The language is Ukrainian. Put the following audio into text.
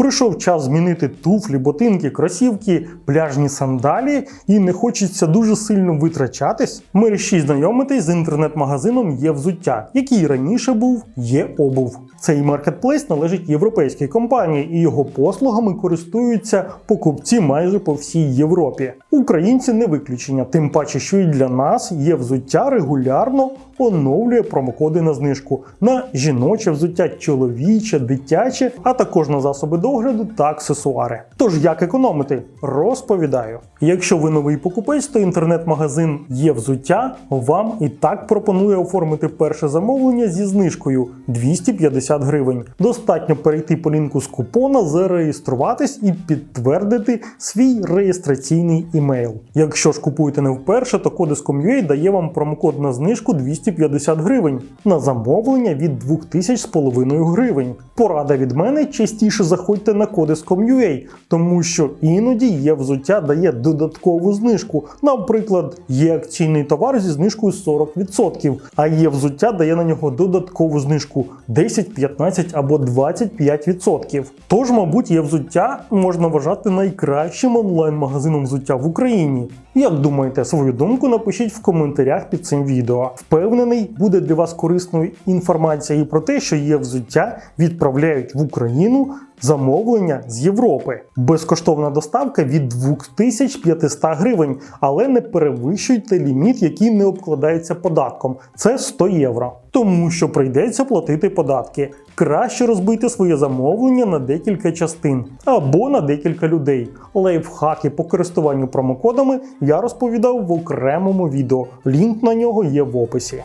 Прийшов час змінити туфлі, ботинки, кросівки, пляжні сандалі і не хочеться дуже сильно витрачатись. Мерщій знайомитись з інтернет-магазином є взуття, який раніше був є обув. Цей маркетплейс належить європейській компанії, і його послугами користуються покупці майже по всій Європі. Українці не виключення, тим паче, що і для нас є взуття регулярно оновлює промокоди на знижку на жіноче взуття, чоловіче, дитяче, а також на засоби догляду та аксесуари. Тож як економити? Розповідаю. Якщо ви новий покупець, то інтернет-магазин є взуття вам і так пропонує оформити перше замовлення зі знижкою 250 гривень. Достатньо перейти по лінку з купона, зареєструватись і підтвердити свій реєстраційний імейл. Якщо ж купуєте не вперше, то Codescom.ua дає вам промокод на знижку 250 гривень на замовлення від 2000 з половиною гривень. Порада від мене частіше заходьте на Codescom.ua, тому що іноді є взуття дає додаткову знижку. Наприклад, є акційний товар зі знижкою 40%, а є взуття дає на нього додаткову знижку 10, 15 або 25%. Тож, мабуть, є взуття можна вважати найкращим онлайн-магазином взуття в Україні. Як думаєте, свою думку напишіть в коментарях під цим відео. Впевнений, буде для вас корисною інформація і про те, що є взуття відправляють в Україну замовлення з Європи. Безкоштовна доставка від 2500 гривень, але не перевищуйте ліміт, який не обкладається податком. Це 100 євро. Тому що прийдеться платити податки. Краще розбити своє замовлення на декілька частин або на декілька людей. Лайфхаки по користуванню промокодами я розповідав в окремому відео. Лінк на нього є в описі.